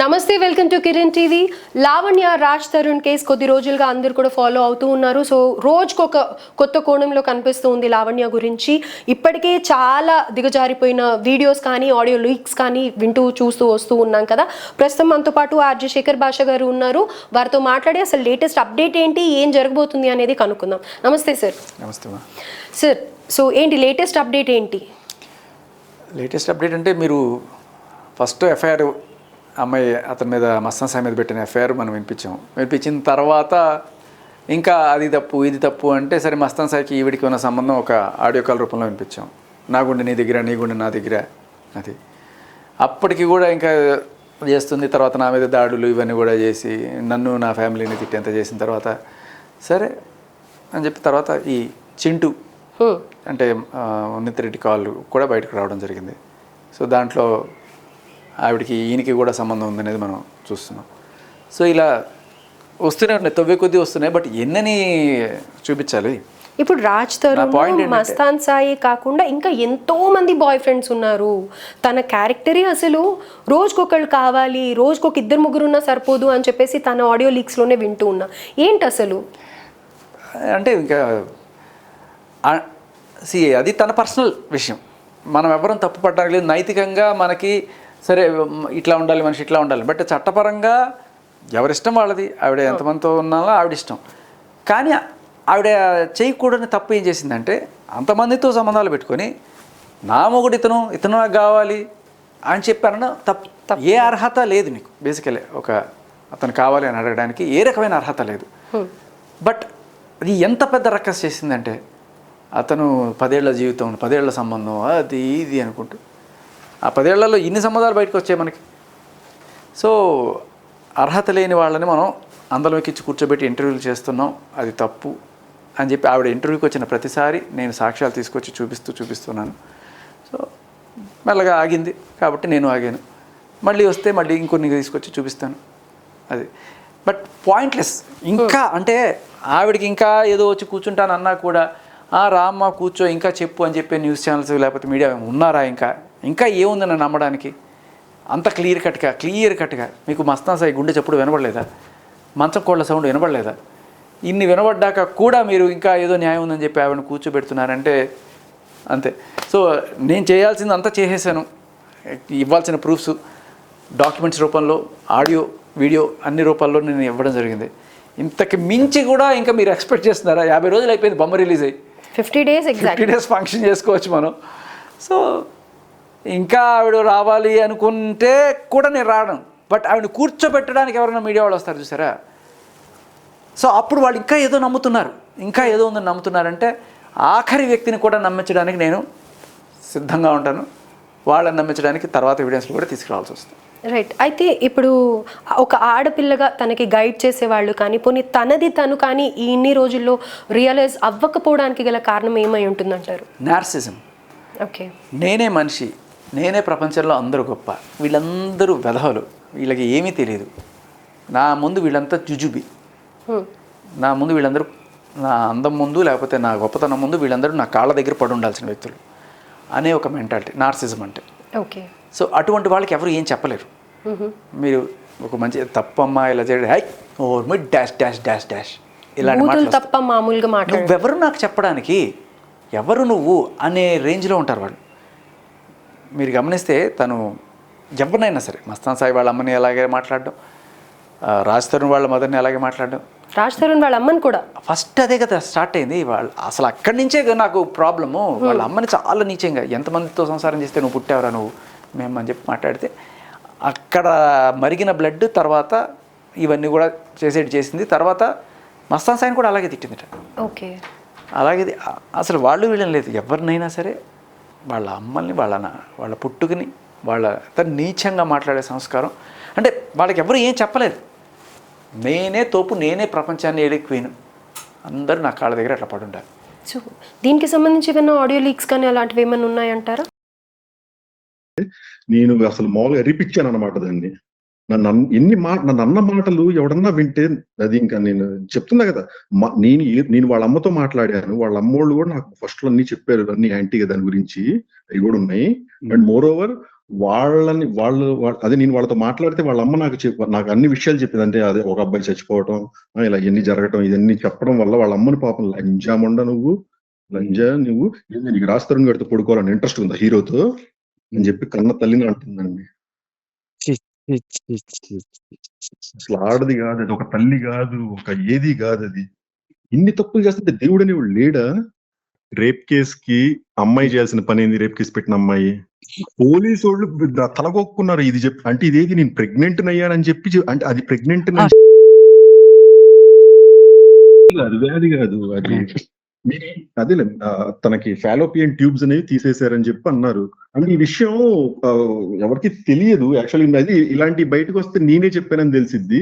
నమస్తే welcome to Kiran TV. Lavanya Raj Tarun case కొద్ది రోజులుగా అందరూ కూడా ఫాలో అవుతూ ఉన్నారు. సో రోజుకొక కొత్త కోణంలో కనిపిస్తూ ఉంది లావణ్య గురించి. ఇప్పటికే చాలా దిగజారిపోయిన వీడియోస్ కానీ ఆడియో లీక్స్ కానీ వింటూ చూస్తూ వస్తూ ఉన్నాం కదా. ప్రస్తుతం మనతో పాటు ఆర్జే శేఖర్ భాష గారు ఉన్నారు. వారితో మాట్లాడి అసలు లేటెస్ట్ అప్డేట్ ఏంటి ఏం జరగబోతుంది అనేది కనుక్కుందాం. నమస్తే సార్ నమస్తే సార్ సో ఏంటి లేటెస్ట్ అప్డేట్ ఏంటి? లేటెస్ట్ అప్డేట్ అంటే మీరు ఫస్ట్ ఎఫ్ఐఆర్ అమ్మాయి అతని మీద మస్తాన్ సాయి మీద పెట్టిన ఎఫ్ఐఆర్ మనం వినిపించాం. వినిపించిన తర్వాత ఇంకా అది తప్పు ఇది తప్పు అంటే సరే మస్తాన్ సాయికి ఈవిడికి ఉన్న సంబంధం ఒక ఆడియో కాల్ రూపంలో వినిపించాం. నా గుండె నీ దగ్గర నీ గుండె నా దగ్గర అది. అప్పటికి కూడా ఇంకా చేస్తుంది తర్వాత నా మీద దాడులు ఇవన్నీ కూడా చేసి నన్ను నా ఫ్యామిలీని తిట్టేంత చేసిన తర్వాత సరే అని చెప్పి తర్వాత ఈ చింటూ. అంటే ఆ, ఉన్నిత్ రెడ్డి కాల్ కూడా బయటకు రావడం జరిగింది. సో దాంట్లో ఆవిడకి ఈయనకి కూడా సంబంధం ఉందనేది మనం చూస్తున్నాం. సో ఇలా వస్తూనే ఉన్నాయి తవ్వే కొద్దీ వస్తున్నాయి బట్ ఎన్నని చూపించాలి? ఇప్పుడు రాజ్ తరుణ్ మస్తాన్ సాయి కాకుండా ఇంకా ఎంతో మంది బాయ్ ఫ్రెండ్స్ ఉన్నారు. తన క్యారెక్టరే అసలు రోజుకొకళ్ళు కావాలి రోజుకొక ఇద్దరు ముగ్గురు ఉన్నా సరిపోదు అని చెప్పేసి తన ఆడియో లీక్స్లోనే వింటూ ఉన్నా. ఏంటి అసలు? అంటే ఇంకా సి అది తన పర్సనల్ విషయం. మనం ఎవరం తప్పు పట్టడానికి లేదు. నైతికంగా మనకి సరే ఇట్లా ఉండాలి మనిషి ఇట్లా ఉండాలి. బట్ చట్టపరంగా ఎవరిష్టం వాళ్ళది. ఆవిడ ఎంతమందితో ఉన్నాలో ఆవిడ ఇష్టం కానీ ఆవిడ చేయకూడని తప్పు ఏం చేసిందంటే అంతమందితో సంబంధాలు పెట్టుకొని నా మొగుడు ఇతను ఇతను నాకు కావాలి అని చెప్పారన్న తప్పు ఏ అర్హత లేదు నీకు. బేసికలీ ఒక అతను కావాలి అని అడగడానికి ఏ రకమైన అర్హత లేదు. బట్ అది ఎంత పెద్ద రక్కస్ చేసిందంటే అతను పదేళ్ళ జీవితం పదేళ్ళ సంబంధం అది ఇది అనుకుంటూ ఆ పదేళ్ళలో ఇన్ని సంబంధాలు బయటకు వచ్చాయి మనకి. సో అర్హత లేని వాళ్ళని మనం అందరం ఎక్కించి కూర్చోబెట్టి ఇంటర్వ్యూలు చేస్తున్నాం అది తప్పు అని చెప్పి ఆవిడ ఇంటర్వ్యూకి వచ్చిన ప్రతిసారి నేను సాక్ష్యాలు తీసుకొచ్చి చూపిస్తూ చూపిస్తున్నాను. సో మెల్లగా ఆగింది కాబట్టి నేను ఆగాను. మళ్ళీ వస్తే మళ్ళీ ఇంకొన్ని తీసుకొచ్చి చూపిస్తాను. అది. But pointless. ఇంకా అంటే ఆవిడకి ఇంకా ఏదో వచ్చి కూర్చుంటాను అన్నా కూడా రామ్మ కూర్చో ఇంకా చెప్పు అని చెప్పే న్యూస్ ఛానల్స్ లేకపోతే మీడియా ఉన్నారా ఇంకా? ఇంకా ఏముంది నన్ను నమ్మడానికి? అంత క్లియర్ కట్గా క్లియర్ కట్గా. మీకు మస్తాన్ సాయి గుండె చప్పుడు వినపడలేదా మంచం కోళ్ళ సౌండ్ వినపడలేదా ఇన్ని వినపడ్డాక కూడా మీరు ఇంకా ఏదో న్యాయం ఉందని చెప్పి ఆవిడని కూర్చోబెడుతున్నారంటే అంతే. సో నేను చేయాల్సింది అంతా చేసేసాను. ఇవ్వాల్సిన ప్రూఫ్స్ డాక్యుమెంట్స్ రూపంలో ఆడియో వీడియో అన్ని రూపాల్లో నేను ఇవ్వడం జరిగింది. ఇంతకు మించి కూడా ఇంకా మీరు ఎక్స్పెక్ట్ చేస్తున్నారా? యాభై రోజులు అయిపోయింది బొమ్మ రిలీజ్ అయ్యి. Fifty days fifty days function చేసుకోవచ్చు మనం. సో ఇంకా ఆవిడ రావాలి అనుకుంటే కూడా నేను రాను బట్ ఆవిడ కూర్చోబెట్టడానికి ఎవరైనా మీడియా వాళ్ళు వస్తారు చూసారా? సో అప్పుడు వాళ్ళు ఇంకా ఏదో నమ్ముతున్నారు. ఇంకా ఏదో ఉందని నమ్ముతున్నారంటే ఆఖరి వ్యక్తిని కూడా నమ్మించడానికి నేను సిద్ధంగా ఉంటాను. వాళ్ళని నమ్మించడానికి తర్వాత ఎవిడెన్స్ కూడా తీసుకురావాల్సి వస్తుంది. రైట్ అయితే ఇప్పుడు ఒక ఆడపిల్లగా తనకి గైడ్ చేసేవాళ్ళు కానీ పోనీ తనది తను కానీ ఈ ఇన్ని రోజుల్లో రియలైజ్ అవ్వకపోవడానికి గల కారణం ఏమై ఉంటుందంటారు? నార్సిజం ఓకే నేనే మనిషి. నేనే ప్రపంచంలో అందరూ గొప్ప. వీళ్ళందరూ వెధవలు. వీళ్ళకి ఏమీ తెలియదు నా ముందు వీళ్ళంతా జుజుబి. నా ముందు వీళ్ళందరూ నా అందం ముందు లేకపోతే నా గొప్పతనం ముందు వీళ్ళందరూ నా కాళ్ళ దగ్గర పడి ఉండాల్సిన వ్యక్తులు అనే ఒక మెంటాలిటీ నార్సిజం అంటే. ఓకే. సో అటువంటి వాళ్ళకి ఎవరు ఏం చెప్పలేరు. మీరు ఒక మంచి తప్పమ్మా ఇలా చేయడం హై ఓ మీ డాష్ డాష్ డాష్ డాష్. ఇలాంటి మాటలు తప్ప మామూలుగా మాట్లాడు నువ్వెవరు నాకు చెప్పడానికి? ఎవరు నువ్వు? అనే రేంజ్లో ఉంటారు వాళ్ళు. మీరు గమనిస్తే తను ఎవరినైనా సరే మస్తాన్ సాయి వాళ్ళ అమ్మని అలాగే మాట్లాడడం రాజ్ తరుణ్ వాళ్ళ మదర్ని అలాగే మాట్లాడడం. రాజ్ తరుణ్ వాళ్ళ అమ్మని కూడా. ఫస్ట్ అదే కదా స్టార్ట్ అయింది వాళ్ళు అసలు అక్కడి నుంచే నాకు ప్రాబ్లము. వాళ్ళ అమ్మని చాలా నీచంగా ఎంతమందితో సంసారం చేస్తే నువ్వు పుట్టావురా నువ్వు మేము అని చెప్పి మాట్లాడితే అక్కడ మరిగిన బ్లడ్ తర్వాత ఇవన్నీ కూడా చేసేటి చేసింది. తర్వాత మస్తాన్ సాయిని కూడా అలాగే తిట్టిందిట. ఓకే. అలాగే అసలు వాళ్ళు వీళ్ళని లేదు ఎవరినైనా సరే వాళ్ళ అమ్మల్ని వాళ్ళ వాళ్ళ పుట్టుకుని వాళ్ళ తను నీచంగా మాట్లాడే సంస్కారం. అంటే వాళ్ళకి ఎవరు ఏం చెప్పలేదు. నేనే తోపు నేనే ప్రపంచాన్ని ఏడెక్కిపోయాను అందరూ నా కాళ్ళ దగ్గర అట్లా పడుంటారు. సో దీనికి సంబంధించి ఏమైనా ఆడియో లీక్స్ కానీ అలాంటివి ఏమైనా ఉన్నాయంటారా? నేను అసలు మామూలుగా రిపించాను అనమాట దాన్ని. నన్ను ఎన్ని మాట నన్ను అన్న మాటలు ఎవడన్నా వింటే అది ఇంకా నేను చెప్తున్నా కదా. నేను నేను వాళ్ళ అమ్మతో మాట్లాడాను. వాళ్ళ అమ్మోళ్ళు కూడా నాకు ఫస్ట్లో అన్ని చెప్పారు. అన్ని యాంటీగా దాని గురించి. అవి కూడా ఉన్నాయి. అండ్ మోర్ ఓవర్ వాళ్ళని వాళ్ళు అదే నేను వాళ్ళతో మాట్లాడితే వాళ్ళ అమ్మ నాకు చెప్ప నాకు అన్ని విషయాలు చెప్పింది. అంటే అదే ఒక అబ్బాయి చచ్చిపోవటం ఇలా ఇవన్నీ జరగటం ఇవన్నీ చెప్పడం వల్ల వాళ్ళ అమ్మని పాపం లంజాముండ నువ్వు. లంజా నువ్వు. నీకు రాస్తారు పడుకోవాలని ఇంట్రెస్ట్ ఉందా హీరోతో? అని చెప్పి కన్న తల్లిని అంటుందండి. అసలు ఆడది కాదు అది ఒక తల్లి కాదు ఒక ఏది కాదు అది. ఇన్ని తప్పులు చేస్తుంటే దేవుడు అనేవాడు లేడా? రేప్ కేస్కి అమ్మాయి చేయాల్సిన పని ఏంది? రేప్ కేసు పెట్టిన అమ్మాయి. పోలీసు వాళ్ళు తలగొక్కున్నారు. ఇది చెప్పి అంటే ఇదేది? నేను ప్రెగ్నెంట్ అయ్యానని చెప్పి అంటే అది ప్రెగ్నెంట్ అది వ్యాధి కాదు అది. మీరు అదే తనకి ఫాలోపియన్ ట్యూబ్స్ అనేవి తీసేశారని చెప్పి అన్నారు. అంటే ఈ విషయం ఎవరికి తెలియదు. యాక్చువల్లీ అది ఇలాంటి బయటకు వస్తే నేనే చెప్పానని తెలిసిద్ది.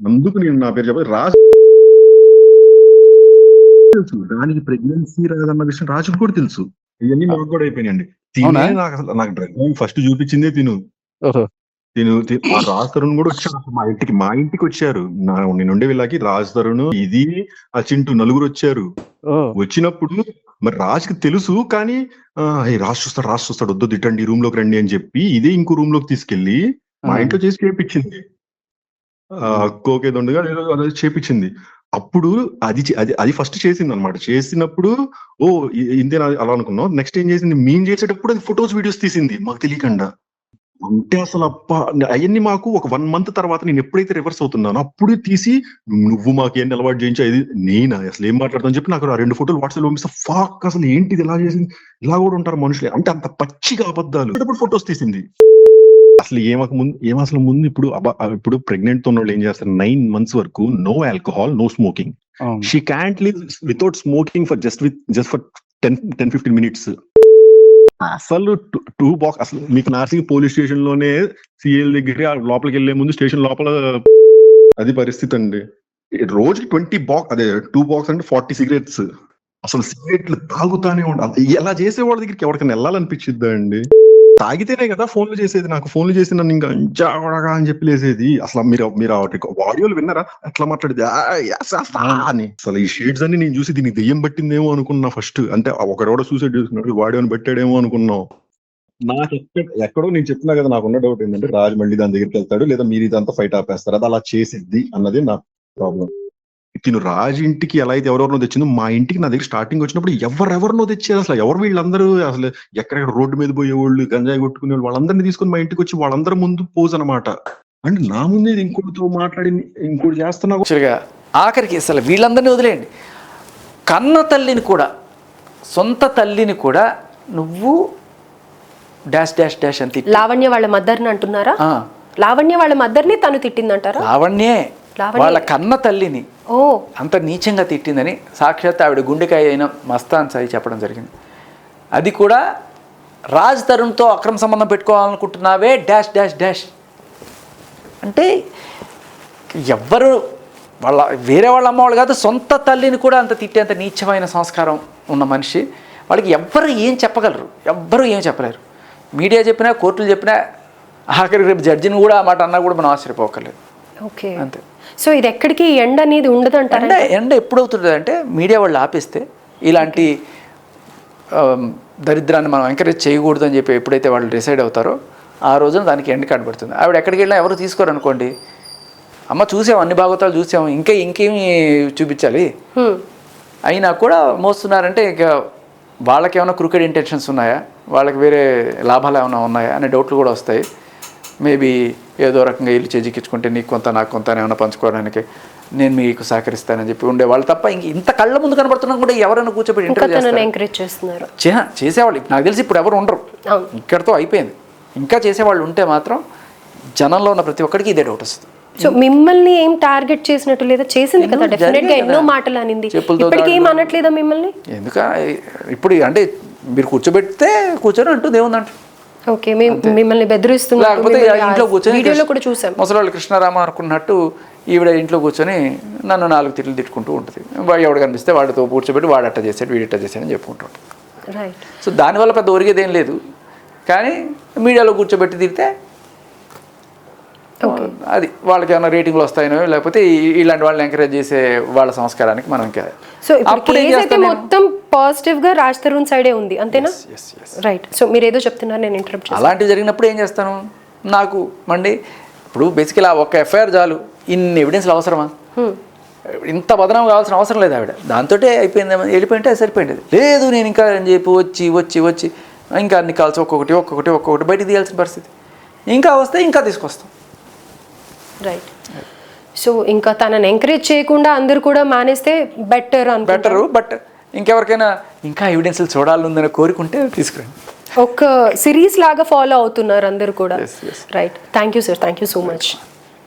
అందుకు నేను నా పేరు చెప్పాలి రాజు తెలుసు. దానికి ప్రెగ్నెన్సీ రాదన్న విషయం రాజుకు కూడా తెలుసు. ఇవన్నీ మాకు కూడా అయిపోయినాయండి? నాకు అసలు నాకు ఫస్ట్ చూపించిందే తిను. ఆ రాజ్ తరుణ్ కూడా వచ్చారు అసలు మా ఇంటికి మా ఇంటికి వచ్చారు. నా నేను ఉండే వీళ్ళకి రాజ్ తరుణ్ ఇది ఆ చింటూ నలుగురు వచ్చారు. వచ్చినప్పుడు మరి రాజ్కి తెలుసు కానీ ఆ, "ఏయ్, రాజ్ చూస్తాడు రాజ్ చూస్తాడు వద్దు తిట్టండి రూమ్లోకి రండి అని చెప్పి ఇదే ఇంకో రూమ్లోకి తీసుకెళ్ళి మా. ఇంట్లో చేసి చేపించింది. కోకేది ఉండగా ఏదో అదే చేపించింది. అప్పుడు అది అది అది ఫస్ట్ చేసింది అనమాట చేసినప్పుడు ఓ ఇంతే అలా అనుకున్నాం నెక్స్ట్ ఏం చేసింది? మేము చేసేటప్పుడు అది ఫొటోస్ వీడియోస్ తీసింది. మాకు తెలియకుండా. అంటే అసలు అప్ప అవన్నీ మాకు ఒక వన్ మంత్ తర్వాత నేను ఎప్పుడైతే రివర్స్ అవుతున్నానో అప్పుడు తీసి నువ్వు మాకు ఏంటి అలవాటు చేయించా? ఇది నేనా? అసలు ఏం మాట్లాడతాను చెప్పి నాకు ఆ రెండు ఫోటోలు వాట్సాప్ పంపిస్తే ఫాక్ అసలు ఏంటిది ఇలా చేసింది? ఇలా కూడా ఉంటారు మనుషులు. అంటే అంత పచ్చిగా అబద్ధాలు. ఫొటోస్ తీసింది. అసలు ఏమక ముందు ఏం అసలు ముందు ఇప్పుడు ఇప్పుడు ప్రెగ్నెంట్తో ఉన్న వాళ్ళు ఏం చేస్తారు? నైన్ మంత్స్ వరకు no alcohol no smoking. She can't live without smoking for just with just for ten ten fifteen minutes అసలు టూ బాక్స్ అసలు మీకు నార్సింగ్ పోలీస్ స్టేషన్లోనే సిఎల్ దగ్గర ఆ లోపలికి వెళ్ళే ముందు స్టేషన్ లోపల అది పరిస్థితి అండి. రోజు ట్వంటీ బాక్స్ అదే టూ బాక్స్ అంటే ఫార్టీ సిగరెట్స్. అసలు సిగరెట్లు తాగుతానే ఉండాలి ఎలా చేసేవాళ్ళ దగ్గరికి ఎవరికైనా వెళ్ళాలనిపించిద్దా అండి? తాగితేనే కదా ఫోన్లు చేసేది నాకు. ఫోన్లు చేసి నన్ను ఇంకా జావడగా అని చెప్పి లేసేది. అసలు మీరు మీరు ఆడియోలు విన్నారా? ఎట్లా మాట్లాడేది? అని. అసలు ఈ షేడ్స్ అన్ని నేను చూసి దీనికి దెయ్యం పట్టిందేమో అనుకున్నా ఫస్ట్ అంటే ఒకడెవడో సూసైడ్ చేసుకున్నాడు వాడేమని పెట్టాడేమో అనుకున్నాం. నాకు ఎక్కడ ఎక్కడో నేను చెప్తున్నా కదా నాకున్న డౌట్ ఏంటంటే రాజు మళ్ళీ దాని దగ్గరికి వెళ్తాడు లేదా మీరు ఇదంతా ఫైట్ ఆపేస్తారు. అది అలా చేసిద్ది అన్నది నా ప్రాబ్లం తిను రాజు ఇంటికి ఎలా అయితే ఎవరెవరినో తెచ్చిందో మా ఇంటికి నా దగ్గర స్టార్టింగ్ వచ్చినప్పుడు ఎవరెవరినో తెచ్చేది అసలు ఎవరు వీళ్ళందరూ అసలు ఎక్కడెక్కడ రోడ్డు మీద పోయేవాళ్ళు గంజాయి కొట్టుకునే వాళ్ళు వాళ్ళందరినీ తీసుకొని మా ఇంటికి వచ్చి వాళ్ళందరి ముందు పోజ్ అనమాట అంటే నా ముందే ఇది ఇంకోటితో మాట్లాడి ఇంకోటి చేస్తున్నా ఆఖరికి అసలు వీళ్ళందరినీ వదిలేయండి. కన్న తల్లిని కూడా సొంత తల్లిని కూడా నువ్వు డాష్ డాష్ డాష్ అని తిట్టి. లావణ్య వాళ్ళ మదర్ని అంటున్నారా? ఆ, లావణ్య వాళ్ళ మదర్ని తను తిట్టిందంటారా? లావణ్యే లావణ్యే. వాళ్ళ కన్న తల్లిని ఓ. అంత నీచంగా తిట్టిందని సాక్షాత్ ఆవిడ గుండెకాయ అయిన మస్తాన్ సాయి చెప్పడం జరిగింది. అది కూడా రాజ్ తరుణ్తో అక్రమ సంబంధం పెట్టుకోవాలనుకుంటున్నావే డాష్ డాష్ డాష్. అంటే ఎవ్వరు వాళ్ళ వేరే వాళ్ళ అమ్మవాళ్ళు కాదు సొంత తల్లిని కూడా అంత తిట్టేంత నీచమైన సంస్కారం ఉన్న మనిషి వాళ్ళకి ఎవ్వరు ఏం చెప్పగలరు ఎవ్వరు ఏం చెప్పలేరు. మీడియా చెప్పినా కోర్టులు చెప్పినా ఆఖరికి రేపు జడ్జిని కూడా ఆ మాట అన్నా కూడా మనం ఆశ్చర్యపోకర్లేదు. ఓకే. అంతే. సో ఇది ఎక్కడికి ఎండ్ అనేది ఉండదంటారా ఎండ ఎండ ఎప్పుడు అవుతుంది అంటే మీడియా వాళ్ళు ఆపేస్తే ఇలాంటి దరిద్రాన్ని మనం ఎంకరేజ్ చేయకూడదు అని చెప్పి ఎప్పుడైతే వాళ్ళు డిసైడ్ అవుతారో ఆ రోజున దానికి ఎండ్ కనబడుతుంది. ఆవిడ ఎక్కడికి వెళ్ళినా ఎవరు తీసుకోరు అనుకోండి. అమ్మ చూసాం అన్ని భాగవతాలు చూసాం ఇంకా ఇంకేమి చూపించాలి. అయినా కూడా మోస్తున్నారంటే ఇక వాళ్ళకి ఏమైనా క్రికెట్ ఇంటెన్షన్స్ ఉన్నాయా? వాళ్ళకి వేరే లాభాలు ఏమైనా ఉన్నాయా? అనే డౌట్లు కూడా వస్తాయి. మేబీ ఏదో రకంగా ఇల్లు చేజిక్కించుకుంటే నీకు కొంత నాకు కొంత ఏమైనా పంచుకోవడానికి నేను మీకు సహకరిస్తానని చెప్పి ఉండేవాళ్ళు తప్ప ఇంక ఇంత కళ్ళ ముందు కనబడుతున్నా కూడా ఎవరైనా కూర్చోబెట్టి ఇంటర్వ్యూ చేస్తున్నారు. చేసేవాళ్ళు. నాకు తెలిసి ఇప్పుడు ఎవరు ఉండరు. ఇక్కడితో అయిపోయింది. ఇంకా చేసేవాళ్ళు ఉంటే మాత్రం జనంలో ఉన్న ప్రతి ఒక్కరికి ఇదే డౌట్ వస్తుంది. సో మిమ్మల్ని ఏం టార్గెట్ చేసినట్టు లేదా? చేసింది కదా డెఫినెట్గా ఎన్నో. మాటలు అనింది. ఇప్పటికి ఏం. అనట్లేదా మిమ్మల్ని? ఎందుక? ఇప్పుడు అంటే మీరు కూర్చోబెడితే కూర్చొని అంటూ దేవుందంట ఓకే మిమ్మల్ని బెదిరిస్తున్నారు లేకపోతే ఇంట్లో కూర్చొని వీడియోలో కూడా చూసాం. ముసలాళ్ళు కృష్ణారామ అనుకున్నట్టు ఈవిడ ఇంట్లో కూర్చొని నన్ను నాలుగు తిట్లు తిట్టుకుంటూ ఉంటుంది. వాడు ఎవడు కనిపిస్తే వాడితో కూర్చోబెట్టి వాడు అట్ట చేశాడు వీడు ఇట్ట చేశాడని చెప్పుకుంటూ ఉంటుంది. రైట్ సో దానివల్ల పెద్ద ఒరిగేది లేదు. కానీ మీడియాలో కూర్చోబెట్టి తిరిగితే అది వాళ్ళకి ఏమైనా రేటింగ్లు వస్తాయనో లేకపోతే ఇలాంటి వాళ్ళని ఎంకరేజ్ చేసే వాళ్ళ సంస్కారానికి మనం ఇంకా సో ఇప్పుడు అయితే? మొత్తం పాజిటివ్గా రాజ్ తరుణ్ సైడే ఉంది అంతేనా. రైట్ సో మీరు ఏదో చెప్తున్నారు నేను ఇంటరప్ట్ అలాంటివి జరిగినప్పుడు ఏం చేస్తాను? నాకు మండి ఇప్పుడు బేసికలీ ఆ ఒక్క ఎఫ్ఐఆర్ చాలు. ఇన్ని ఎవిడెన్స్లు అవసరమా? ఇంత బదనం కావాల్సిన అవసరం లేదు ఆవిడ. దాంతో అయిపోయింది వెళ్ళిపోయింటే అది సరిపోయింది. లేదు నేను ఇంకా అని చెప్పి వచ్చి వచ్చి వచ్చి. ఇంకా అన్ని కాల్సి ఒక్కొక్కటి ఒక్కొక్కటి ఒక్కొక్కటి బయటికి తీయాల్సిన పరిస్థితి. ఇంకా వస్తే ఇంకా తీసుకొస్తాం. రైట్ సో ఇంకా తనని ఎంకరేజ్ చేయకుండా అందరు కూడా మానేస్తే బెటర్ అనుకుంటా. బెటరు బట్ ఇంకెవరికైనా ఇంకా ఎవిడెన్స్లు చూడాలనుందని కోరుకుంటే తీసుకురండి. ఒక సిరీస్ లాగా ఫాలో అవుతున్నారు అందరు కూడా. Right thank you sir thank you so much